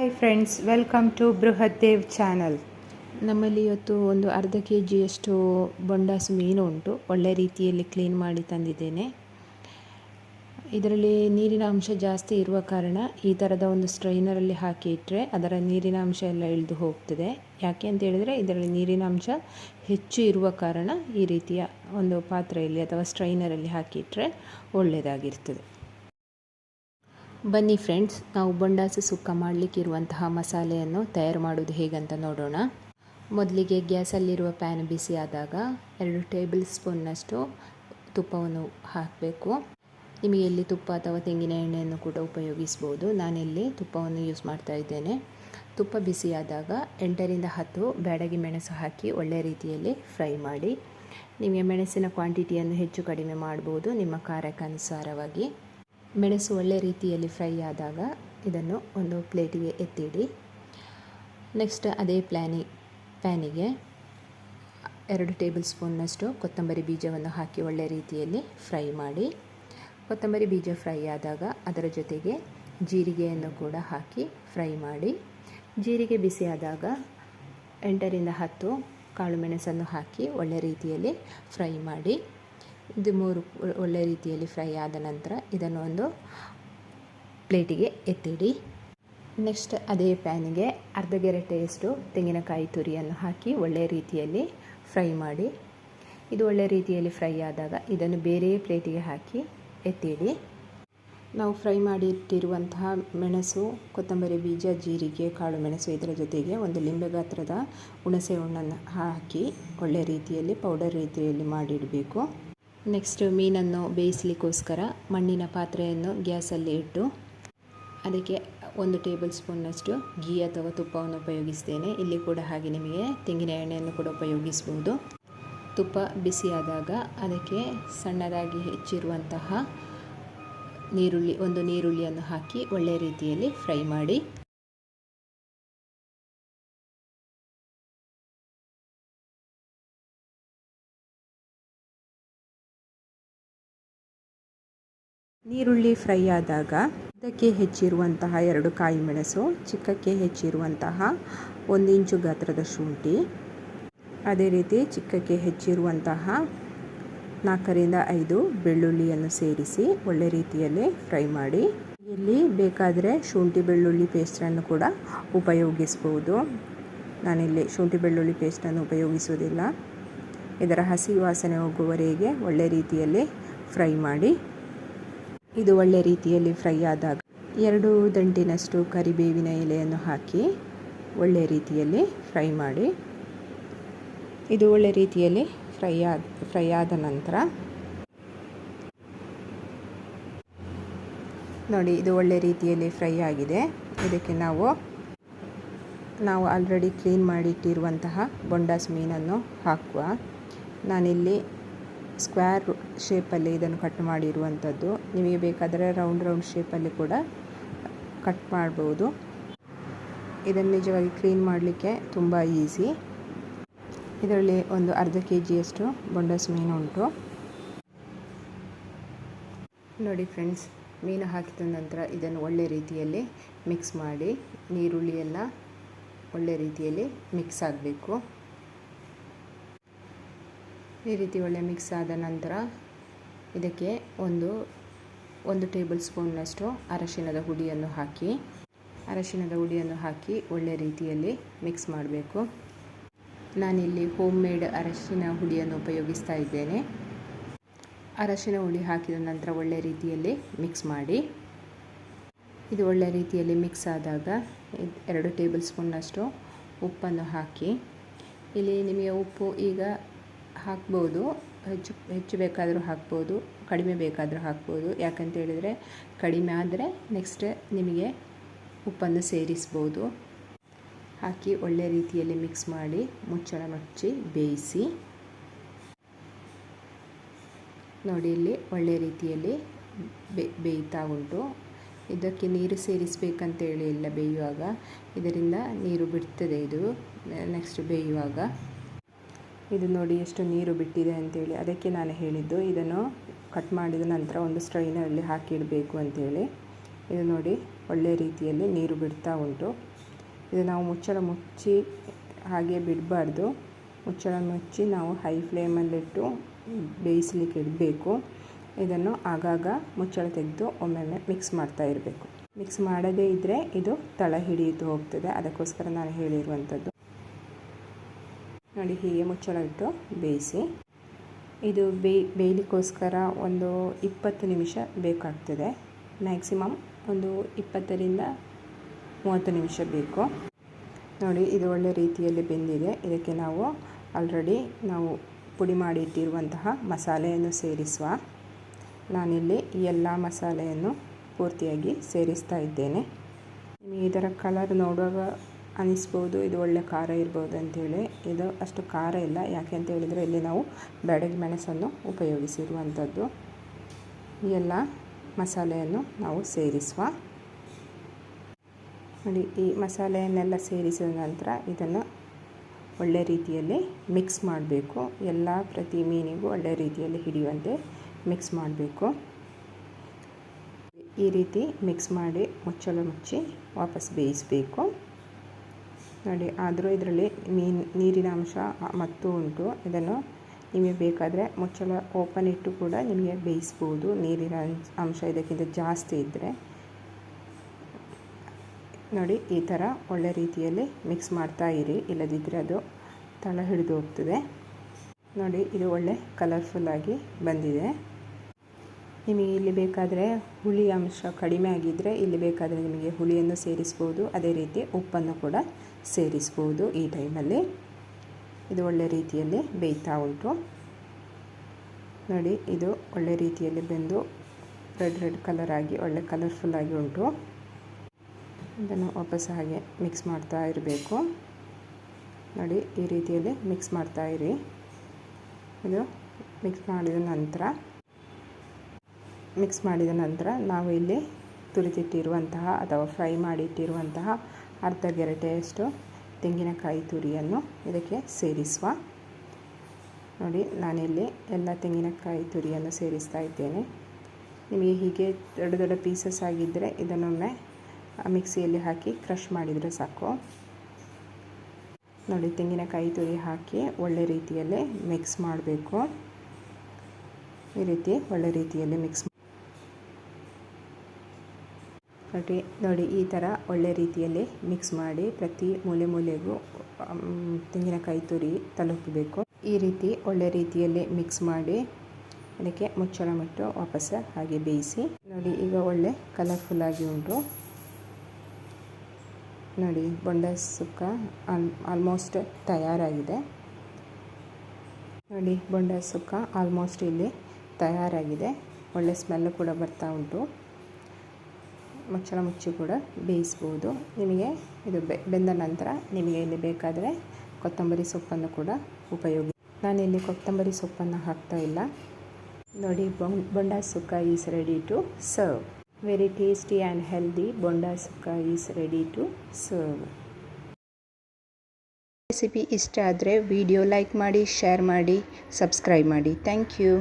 Hi friends welcome to ಬೃಹತ್ Dev channel ನಮ್ಮಲ್ಲಿ ಇವತ್ತು ಒಂದು ಅರ್ಧ ಕೆ ಜಿಯಷ್ಟು ಬೊಂಡಾಸು ಮೀನು ಉಂಟು. ಒಳ್ಳೆ ರೀತಿಯಲ್ಲಿ ಕ್ಲೀನ್ ಮಾಡಿ ತಂದಿದ್ದೇನೆ. ಇದರಲ್ಲಿ ನೀರಿನ ಅಂಶ ಜಾಸ್ತಿ ಇರುವ ಕಾರಣ ಈ ಥರದ ಒಂದು ಸ್ಟ್ರೈನರಲ್ಲಿ ಹಾಕಿ ಇಟ್ಟರೆ ಅದರ ನೀರಿನ ಅಂಶ ಎಲ್ಲ ಇಳಿದು ಹೋಗ್ತದೆ. ಯಾಕೆ ಅಂತ ಹೇಳಿದರೆ ಇದರಲ್ಲಿ ನೀರಿನ ಅಂಶ ಹೆಚ್ಚು ಇರುವ ಕಾರಣ ಈ ರೀತಿಯ ಒಂದು ಪಾತ್ರೆಯಲ್ಲಿ ಅಥವಾ ಸ್ಟ್ರೈನರಲ್ಲಿ ಹಾಕಿ ಇಟ್ಟರೆ ಒಳ್ಳೆಯದಾಗಿರ್ತದೆ ಬನ್ನಿ ಫ್ರೆಂಡ್ಸ್, ನಾವು ಬೊಂಡಾಸು ಸುಕ್ಕ ಮಾಡಲಿಕ್ಕಿರುವಂತಹ ಮಸಾಲೆಯನ್ನು ತಯಾರು ಮಾಡೋದು ಹೇಗಂತ ನೋಡೋಣ. ಮೊದಲಿಗೆ ಗ್ಯಾಸಲ್ಲಿರುವ ಪ್ಯಾನ್ ಬಿಸಿ ಆದಾಗ ಎರಡು ಟೇಬಲ್ ಸ್ಪೂನ್ನಷ್ಟು ತುಪ್ಪವನ್ನು ಹಾಕಬೇಕು. ನಿಮಗೆ ಇಲ್ಲಿ ತುಪ್ಪ ಅಥವಾ ತೆಂಗಿನ ಎಣ್ಣೆಯನ್ನು ಕೂಡ ಉಪಯೋಗಿಸ್ಬೋದು. ನಾನಿಲ್ಲಿ ತುಪ್ಪವನ್ನು ಯೂಸ್ ಮಾಡ್ತಾ ಇದ್ದೇನೆ. ತುಪ್ಪ ಬಿಸಿಯಾದಾಗ ಎಂಟರಿಂದ ಹತ್ತು ಬ್ಯಾಡಗಿ ಮೆಣಸು ಹಾಕಿ ಒಳ್ಳೆಯ ರೀತಿಯಲ್ಲಿ ಫ್ರೈ ಮಾಡಿ. ನಿಮಗೆ ಮೆಣಸಿನ ಕ್ವಾಂಟಿಟಿಯನ್ನು ಹೆಚ್ಚು ಕಡಿಮೆ ಮಾಡ್ಬೋದು ನಿಮ್ಮ ಖಾರಕ್ಕನುಸಾರವಾಗಿ ಮೆಣಸು ಒಳ್ಳೆ ರೀತಿಯಲ್ಲಿ ಫ್ರೈ ಆದಾಗ ಇದನ್ನು ಒಂದು ಪ್ಲೇಟಿಗೆ ಎತ್ತಿಡಿ. ನೆಕ್ಸ್ಟ್ ಅದೇ ಪ್ಲ್ಯಾನಿ ಪ್ಯಾನಿಗೆ ಎರಡು ಟೇಬಲ್ ಸ್ಪೂನ್ನಷ್ಟು ಕೊತ್ತಂಬರಿ ಬೀಜವನ್ನು ಹಾಕಿ ಒಳ್ಳೆ ರೀತಿಯಲ್ಲಿ ಫ್ರೈ ಮಾಡಿ. ಕೊತ್ತಂಬರಿ ಬೀಜ ಫ್ರೈ ಆದಾಗ ಅದರ ಜೊತೆಗೆ ಜೀರಿಗೆಯನ್ನು ಕೂಡ ಹಾಕಿ ಫ್ರೈ ಮಾಡಿ. ಜೀರಿಗೆ ಬಿಸಿ ಆದಾಗ ಎಂಟರಿಂದ ಹತ್ತು ಕಾಳು ಮೆಣಸನ್ನು ಹಾಕಿ ಒಳ್ಳೆ ರೀತಿಯಲ್ಲಿ ಫ್ರೈ ಮಾಡಿ. ಇದು ಮೂರು ಒಳ್ಳೆ ರೀತಿಯಲ್ಲಿ ಫ್ರೈ ಆದ ನಂತರ ಇದನ್ನು ಒಂದು ಪ್ಲೇಟಿಗೆ ಎತ್ತಿಡಿ. ನೆಕ್ಸ್ಟ್ ಅದೇ ಪ್ಯಾನಿಗೆ ಅರ್ಧ ಗೆರಟೆಯಷ್ಟು ತೆಂಗಿನಕಾಯಿ ತುರಿಯನ್ನು ಹಾಕಿ ಒಳ್ಳೆಯ ರೀತಿಯಲ್ಲಿ ಫ್ರೈ ಮಾಡಿ. ಇದು ಒಳ್ಳೆಯ ರೀತಿಯಲ್ಲಿ ಫ್ರೈ ಆದಾಗ ಇದನ್ನು ಬೇರೆ ಪ್ಲೇಟಿಗೆ ಹಾಕಿ ಎತ್ತಿಡಿ. ನಾವು ಫ್ರೈ ಮಾಡಿಟ್ಟಿರುವಂತಹ ಮೆಣಸು, ಕೊತ್ತಂಬರಿ ಬೀಜ, ಜೀರಿಗೆ, ಕಾಳು ಮೆಣಸು ಇದರ ಜೊತೆಗೆ ಒಂದು ಲಿಂಬೆ ಗಾತ್ರದ ಹುಣಸೆ ಹಣ್ಣನ್ನು ಹಾಕಿ ಒಳ್ಳೆಯ ರೀತಿಯಲ್ಲಿ ಪೌಡರ್ ರೀತಿಯಲ್ಲಿ ಮಾಡಿಡಬೇಕು. ನೆಕ್ಸ್ಟ್ ಮೀನನ್ನು ಬೇಯಿಸಲಿಕ್ಕೋಸ್ಕರ ಮಣ್ಣಿನ ಪಾತ್ರೆಯನ್ನು ಗ್ಯಾಸಲ್ಲಿ ಇಟ್ಟು ಅದಕ್ಕೆ ಒಂದು ಟೇಬಲ್ ಸ್ಪೂನ್ನಷ್ಟು ಘೀ ಅಥವಾ ತುಪ್ಪವನ್ನು ಉಪಯೋಗಿಸ್ತೇನೆ. ಇಲ್ಲಿ ಕೂಡ ಹಾಗೆ ನಿಮಗೆ ತೆಂಗಿನ ಎಣ್ಣೆಯನ್ನು ಕೂಡ ಉಪಯೋಗಿಸ್ಬೋದು. ತುಪ್ಪ ಬಿಸಿಯಾದಾಗ ಅದಕ್ಕೆ ಸಣ್ಣದಾಗಿ ಹೆಚ್ಚಿರುವಂತಹ ನೀರುಳ್ಳಿ, ಒಂದು ನೀರುಳ್ಳಿಯನ್ನು ಹಾಕಿ ಒಳ್ಳೆಯ ರೀತಿಯಲ್ಲಿ ಫ್ರೈ ಮಾಡಿ ನೀರುಳ್ಳಿ ಫ್ರೈ ಆದಾಗ ಅದಕ್ಕೆ ಹೆಚ್ಚಿರುವಂತಹ ಎರಡು ಕಾಯಿ ಮೆಣಸು ಚಿಕ್ಕಕ್ಕೆ ಹೆಚ್ಚಿರುವಂತಹ ಒಂದು ಇಂಚು ಗಾತ್ರದ ಶುಂಠಿ. ಅದೇ ರೀತಿ ಚಿಕ್ಕಕ್ಕೆ ಹೆಚ್ಚಿರುವಂತಹ ನಾಲ್ಕರಿಂದ ಐದು ಬೆಳ್ಳುಳ್ಳಿಯನ್ನು ಸೇರಿಸಿ ಒಳ್ಳೆ ರೀತಿಯಲ್ಲಿ ಫ್ರೈ ಮಾಡಿ. ಇಲ್ಲಿ ಬೇಕಾದರೆ ಶುಂಠಿ ಬೆಳ್ಳುಳ್ಳಿ ಪೇಸ್ಟನ್ನು ಕೂಡ ಉಪಯೋಗಿಸ್ಬೋದು. ನಾನಿಲ್ಲಿ ಶುಂಠಿ ಬೆಳ್ಳುಳ್ಳಿ ಪೇಸ್ಟನ್ನು ಉಪಯೋಗಿಸುವುದಿಲ್ಲ. ಇದರ ಹಸಿ ವಾಸನೆ ಹೋಗುವವರೆಗೆ ಒಳ್ಳೆ ರೀತಿಯಲ್ಲಿ ಫ್ರೈ ಮಾಡಿ. ಇದು ಒಳ್ಳೆ ರೀತಿಯಲ್ಲಿ ಫ್ರೈ ಆದಾಗ ಎರಡು ದಂಟಿನಷ್ಟು ಕರಿಬೇವಿನ ಎಲೆಯನ್ನು ಹಾಕಿ ಒಳ್ಳೆ ರೀತಿಯಲ್ಲಿ ಫ್ರೈ ಮಾಡಿ. ಇದು ಒಳ್ಳೆ ರೀತಿಯಲ್ಲಿ ಫ್ರೈ ಆದ ಫ್ರೈ ಆದ ನಂತರ ನೋಡಿ, ಇದು ಒಳ್ಳೆ ರೀತಿಯಲ್ಲಿ ಫ್ರೈ ಆಗಿದೆ. ಇದಕ್ಕೆ ನಾವು ನಾವು ಆಲ್ರೆಡಿ ಕ್ಲೀನ್ ಮಾಡಿಟ್ಟಿರುವಂತಹ ಬೊಂಡಾಸ್ ಮೀನನ್ನು ಹಾಕುವ. ನಾನಿಲ್ಲಿ ಸ್ಕ್ವೇರ್ ಶೇಪಲ್ಲಿ ಇದನ್ನು ಕಟ್ ಮಾಡಿರುವಂಥದ್ದು. ನಿಮಗೆ ಬೇಕಾದರೆ ರೌಂಡ್ ರೌಂಡ್ ಶೇಪಲ್ಲಿ ಕೂಡ ಕಟ್ ಮಾಡ್ಬೋದು. ಇದನ್ನು ನಿಜವಾಗಿ ಕ್ಲೀನ್ ಮಾಡಲಿಕ್ಕೆ ತುಂಬ ಈಸಿ. ಇದರಲ್ಲಿ ಒಂದು ಅರ್ಧ ಕೆ ಜಿಯಷ್ಟು ಬೊಂಡಸ್ ಮೀನು ಉಂಟು. ನೋಡಿ ಫ್ರೆಂಡ್ಸ್, ಮೀನು ಹಾಕಿದ ನಂತರ ಇದನ್ನು ಒಳ್ಳೆ ರೀತಿಯಲ್ಲಿ ಮಿಕ್ಸ್ ಮಾಡಿ ನೀರುಳ್ಳಿಯನ್ನು ಒಳ್ಳೆ ರೀತಿಯಲ್ಲಿ ಮಿಕ್ಸ್ ಆಗಬೇಕು. ಈ ರೀತಿ ಒಳ್ಳೆ ಮಿಕ್ಸ್ ಆದ ನಂತರ ಇದಕ್ಕೆ ಒಂದು ಒಂದು ಟೇಬಲ್ ಸ್ಪೂನ್ನಷ್ಟು ಅರಶಿನದ ಹುಡಿಯನ್ನು ಹಾಕಿ ಅರಶಿನದ ಹುಡಿಯನ್ನು ಹಾಕಿ ಒಳ್ಳೆ ರೀತಿಯಲ್ಲಿ ಮಿಕ್ಸ್ ಮಾಡಬೇಕು. ನಾನಿಲ್ಲಿ ಹೋಮ್ ಮೇಡ್ ಅರಶಿನ ಹುಡಿಯನ್ನು ಉಪಯೋಗಿಸ್ತಾ ಇದ್ದೇನೆ. ಅರಶಿನ ಹುಡಿ ಹಾಕಿದ ನಂತರ ಒಳ್ಳೆ ರೀತಿಯಲ್ಲಿ ಮಿಕ್ಸ್ ಮಾಡಿ. ಇದು ಒಳ್ಳೆ ರೀತಿಯಲ್ಲಿ ಮಿಕ್ಸ್ ಆದಾಗ ಎರಡು ಟೇಬಲ್ ಸ್ಪೂನ್ನಷ್ಟು ಉಪ್ಪನ್ನು ಹಾಕಿ. ಇಲ್ಲಿ ನಿಮಗೆ ಉಪ್ಪು ಈಗ ಹಾಕ್ಬೋದು. ಹೆಚ್ಚು ಹೆಚ್ಚು ಬೇಕಾದರೂ ಹಾಕ್ಬೋದು, ಕಡಿಮೆ ಬೇಕಾದರೂ ಹಾಕ್ಬೋದು. ಯಾಕಂತ ಹೇಳಿದರೆ ಕಡಿಮೆ ಆದರೆ ನೆಕ್ಸ್ಟ್ ನಿಮಗೆ ಉಪ್ಪನ್ನು ಸೇರಿಸ್ಬೋದು. ಹಾಕಿ ಒಳ್ಳೆ ರೀತಿಯಲ್ಲಿ ಮಿಕ್ಸ್ ಮಾಡಿ, ಮುಚ್ಚಳ ಮುಚ್ಚಿ ಬೇಯಿಸಿ. ನೋಡಿ, ಇಲ್ಲಿ ಒಳ್ಳೆ ರೀತಿಯಲ್ಲಿ ಬೇಯ್ತಾ ಉಂಟು. ಇದಕ್ಕೆ ನೀರು ಸೇರಿಸಬೇಕಂತೇಳಿ ಇಲ್ಲ ಬೇಯುವಾಗ. ಇದರಿಂದ ನೀರು ಬಿಡ್ತದೆ ಇದು ನೆಕ್ಸ್ಟ್ ಬೇಯುವಾಗ. ಇದು ನೋಡಿ ಎಷ್ಟು ನೀರು ಬಿಟ್ಟಿದೆ ಅಂತೇಳಿ. ಅದಕ್ಕೆ ನಾನು ಹೇಳಿದ್ದು, ಇದನ್ನು ಕಟ್ ಮಾಡಿದ ನಂತರ ಒಂದು ಸ್ಟ್ರೈನರಲ್ಲಿ ಹಾಕಿಡಬೇಕು ಅಂತೇಳಿ. ಇದು ನೋಡಿ ಒಳ್ಳೆ ರೀತಿಯಲ್ಲಿ ನೀರು ಬಿಡ್ತಾ ಉಂಟು. ಇದು ನಾವು ಮುಚ್ಚಳ ಮುಚ್ಚಿ ಹಾಗೆ ಬಿಡಬಾರ್ದು. ಮುಚ್ಚಳ ಮುಚ್ಚಿ ನಾವು ಹೈ ಫ್ಲೇಮಲ್ಲಿಟ್ಟು ಬೇಯಿಸ್ಲಿಕ್ಕೆ ಇಡಬೇಕು. ಇದನ್ನು ಆಗಾಗ ಮುಚ್ಚಳ ತೆಗೆದು ಒಮ್ಮೊಮ್ಮೆ ಮಿಕ್ಸ್ ಮಾಡ್ತಾ ಇರಬೇಕು. ಮಿಕ್ಸ್ ಮಾಡದೇ ಇದ್ದರೆ ಇದು ತಳ ಹಿಡಿಯಿತು ಹೋಗ್ತದೆ. ಅದಕ್ಕೋಸ್ಕರ ನಾನು ಹೇಳಿರುವಂಥದ್ದು ನೋಡಿ ಹೀಗೆ ಮುಚ್ಚಳ ಇಟ್ಟು ಬೇಯಿಸಿ. ಇದು ಬೇಯ್ ಬೇಯಲಿಕ್ಕೋಸ್ಕರ ಒಂದು ಇಪ್ಪತ್ತು ನಿಮಿಷ ಬೇಕಾಗ್ತದೆ. ಮ್ಯಾಕ್ಸಿಮಮ್ ಒಂದು ಇಪ್ಪತ್ತರಿಂದ ಮೂವತ್ತು ನಿಮಿಷ ಬೇಕು. ನೋಡಿ ಇದು ಒಳ್ಳೆ ರೀತಿಯಲ್ಲಿ ಬೆಂದಿದೆ. ಇದಕ್ಕೆ ನಾವು ಆಲ್ರೆಡಿ ನಾವು ಪುಡಿ ಮಾಡಿ ಇಟ್ಟಿರುವಂತಹ ಮಸಾಲೆಯನ್ನು ಸೇರಿಸುವ. ನಾನಿಲ್ಲಿ ಈ ಎಲ್ಲ ಮಸಾಲೆಯನ್ನು ಪೂರ್ತಿಯಾಗಿ ಸೇರಿಸ್ತಾ ಇದ್ದೇನೆ. ಇದರ ಕಲರ್ ನೋಡುವಾಗ ಅನಿಸ್ಬೋದು, ಇದು ಒಳ್ಳೆ ಖಾರ ಇರ್ಬೋದು ಅಂತೇಳಿ ಇದು ಅಷ್ಟು ಖಾರ ಇಲ್ಲ. ಯಾಕೆ ಅಂತ ಹೇಳಿದರೆ ಇಲ್ಲಿ ನಾವು ಬ್ಯಾಡಗಿ ಮೆಣಸನ್ನು ಉಪಯೋಗಿಸಿರುವಂಥದ್ದು. ಎಲ್ಲ ಮಸಾಲೆಯನ್ನು ನಾವು ಸೇರಿಸುವ. ನೋಡಿ, ಈ ಮಸಾಲೆಯನ್ನೆಲ್ಲ ಸೇರಿಸಿದ ನಂತರ ಇದನ್ನು ಒಳ್ಳೆ ರೀತಿಯಲ್ಲಿ ಮಿಕ್ಸ್ ಮಾಡಬೇಕು. ಎಲ್ಲ ಪ್ರತಿ ಮೀನಿಗೂ ಒಳ್ಳೆ ರೀತಿಯಲ್ಲಿ ಹಿಡಿಯುವಂತೆ ಮಿಕ್ಸ್ ಮಾಡಬೇಕು. ಈ ರೀತಿ ಮಿಕ್ಸ್ ಮಾಡಿ ಮುಚ್ಚಲು ಮುಚ್ಚಿ ವಾಪಸ್ ಬೇಯಿಸಬೇಕು. ನೋಡಿ, ಆದರೂ ಇದರಲ್ಲಿ ಮೀನು, ನೀರಿನ ಅಂಶ ಮತ್ತು ಉಂಟು. ಇದನ್ನು ನಿಮಗೆ ಬೇಕಾದರೆ ಮುಚ್ಚಳ ಓಪನ್ ಇಟ್ಟು ಕೂಡ ನಿಮಗೆ ಬೇಯಿಸ್ಬೋದು. ನೀರಿನ ಅಂಶ ಇದಕ್ಕಿಂತ ಜಾಸ್ತಿ ಇದ್ದರೆ ನೋಡಿ, ಈ ಥರ ಒಳ್ಳೆ ರೀತಿಯಲ್ಲಿ ಮಿಕ್ಸ್ ಮಾಡ್ತಾ ಇರಿ. ಇಲ್ಲದಿದ್ದರೆ ಅದು ತಳ ಹಿಡಿದು ಹೋಗ್ತದೆ. ನೋಡಿ, ಇದು ಒಳ್ಳೆ ಕಲರ್ಫುಲ್ಲಾಗಿ ಬಂದಿದೆ. ನಿಮಗೆ ಇಲ್ಲಿ ಬೇಕಾದರೆ ಹುಳಿ ಅಂಶ ಕಡಿಮೆ ಆಗಿದ್ದರೆ ಇಲ್ಲಿ ಬೇಕಾದರೆ ನಿಮಗೆ ಹುಳಿಯನ್ನು ಸೇರಿಸ್ಬೋದು. ಅದೇ ರೀತಿ ಉಪ್ಪನ್ನು ಕೂಡ ಸೇರಿಸ್ಬೋದು ಈ ಟೈಮಲ್ಲಿ. ಇದು ಒಳ್ಳೆ ರೀತಿಯಲ್ಲಿ ಬೇಯ್ತಾ ಉಂಟು. ನೋಡಿ, ಇದು ಒಳ್ಳೆ ರೀತಿಯಲ್ಲಿ ಬೆಂದು ರೆಡ್ ರೆಡ್ ಕಲರ್ ಆಗಿ, ಒಳ್ಳೆ ಕಲರ್ಫುಲ್ಲಾಗಿ ಉಂಟು. ಇದನ್ನು ವಾಪಸ್ ಹಾಗೆ ಮಿಕ್ಸ್ ಮಾಡ್ತಾ ಇರಬೇಕು. ನೋಡಿ, ಈ ರೀತಿಯಲ್ಲಿ ಮಿಕ್ಸ್ ಮಾಡ್ತಾ ಇರಿ. ಇದು ಮಿಕ್ಸ್ ಮಾಡಿದ ನಂತರ ಮಿಕ್ಸ್ ಮಾಡಿದ ನಂತರ ನಾವು ಇಲ್ಲಿ ತುರಿದಿಟ್ಟಿರುವಂತಹ ಅಥವಾ ಫ್ರೈ ಮಾಡಿಟ್ಟಿರುವಂತಹ ಅರ್ಧ ಗೆರಟೆಯಷ್ಟು ತೆಂಗಿನಕಾಯಿ ತುರಿಯನ್ನು ಇದಕ್ಕೆ ಸೇರಿಸುವ. ನೋಡಿ, ನಾನಿಲ್ಲಿ ಎಲ್ಲ ತೆಂಗಿನಕಾಯಿ ತುರಿಯನ್ನು ಸೇರಿಸ್ತಾ ಇದ್ದೇನೆ. ನಿಮಗೆ ಹೀಗೆ ದೊಡ್ಡ ದೊಡ್ಡ ಪೀಸಸ್ ಆಗಿದ್ದರೆ ಇದನ್ನೊಮ್ಮೆ ಮಿಕ್ಸಿಯಲ್ಲಿ ಹಾಕಿ ಕ್ರಷ್ ಮಾಡಿದರೆ ಸಾಕು. ನೋಡಿ, ತೆಂಗಿನಕಾಯಿ ತುರಿ ಹಾಕಿ ಒಳ್ಳೆ ರೀತಿಯಲ್ಲಿ ಮಿಕ್ಸ್ ಮಾಡಬೇಕು. ಈ ರೀತಿ ಒಳ್ಳೆ ರೀತಿಯಲ್ಲಿ ಮಿಕ್ಸ್ ನೋಡಿ ನೋಡಿ, ಈ ಥರ ಒಳ್ಳೆ ರೀತಿಯಲ್ಲಿ ಮಿಕ್ಸ್ ಮಾಡಿ ಪ್ರತಿ ಮೂಲೆ ಮೂಲೆಗೂ ತೆಂಗಿನಕಾಯಿ ತುರಿ ತಲುಪಬೇಕು. ಈ ರೀತಿ ಒಳ್ಳೆ ರೀತಿಯಲ್ಲಿ ಮಿಕ್ಸ್ ಮಾಡಿ ಅದಕ್ಕೆ ಮುಚ್ಚಳ ಮುಟ್ಟು ವಾಪಸ್ ಹಾಗೆ ಬೇಯಿಸಿ, ನೋಡಿ, ಈಗ ಒಳ್ಳೆ ಕಲರ್ಫುಲ್ಲಾಗಿ ಉಂಟು. ನೋಡಿ, ಬೊಂಡ ಸುಕ್ಕ ಆಲ್ ಆಲ್ಮೋಸ್ಟ್ ತಯಾರಾಗಿದೆ. ನೋಡಿ, ಬೊಂಡ ಸುಕ್ಕ ಆಲ್ಮೋಸ್ಟ್ ಇಲ್ಲಿ ತಯಾರಾಗಿದೆ. ಒಳ್ಳೆ ಸ್ಮೆಲ್ಲು ಕೂಡ ಬರ್ತಾ ಉಂಟು. ಮುಚ್ಚಳ ಮುಚ್ಚಿ ಕೂಡ ಬೇಯಿಸ್ಬೋದು. ನಿಮಗೆ ಇದು ಬೆಂದ ನಂತರ ನಿಮಗೆ ಇಲ್ಲಿ ಬೇಕಾದರೆ ಕೊತ್ತಂಬರಿ ಸೊಪ್ಪನ್ನು ಕೂಡ ಉಪಯೋಗಿ, ನಾನಿಲ್ಲಿ ಕೊತ್ತಂಬರಿ ಸೊಪ್ಪನ್ನು ಹಾಕ್ತಾ ಇಲ್ಲ. ನೋಡಿ bonda sukka is ready to serve. Very tasty and healthy bonda sukka is ready to serve. Recipe ಇಷ್ಟ ಆದರೆ ವಿಡಿಯೋ ಲೈಕ್ ಮಾಡಿ, ಶೇರ್ ಮಾಡಿ, ಸಬ್ಸ್ಕ್ರೈಬ್ ಮಾಡಿ. Thank you.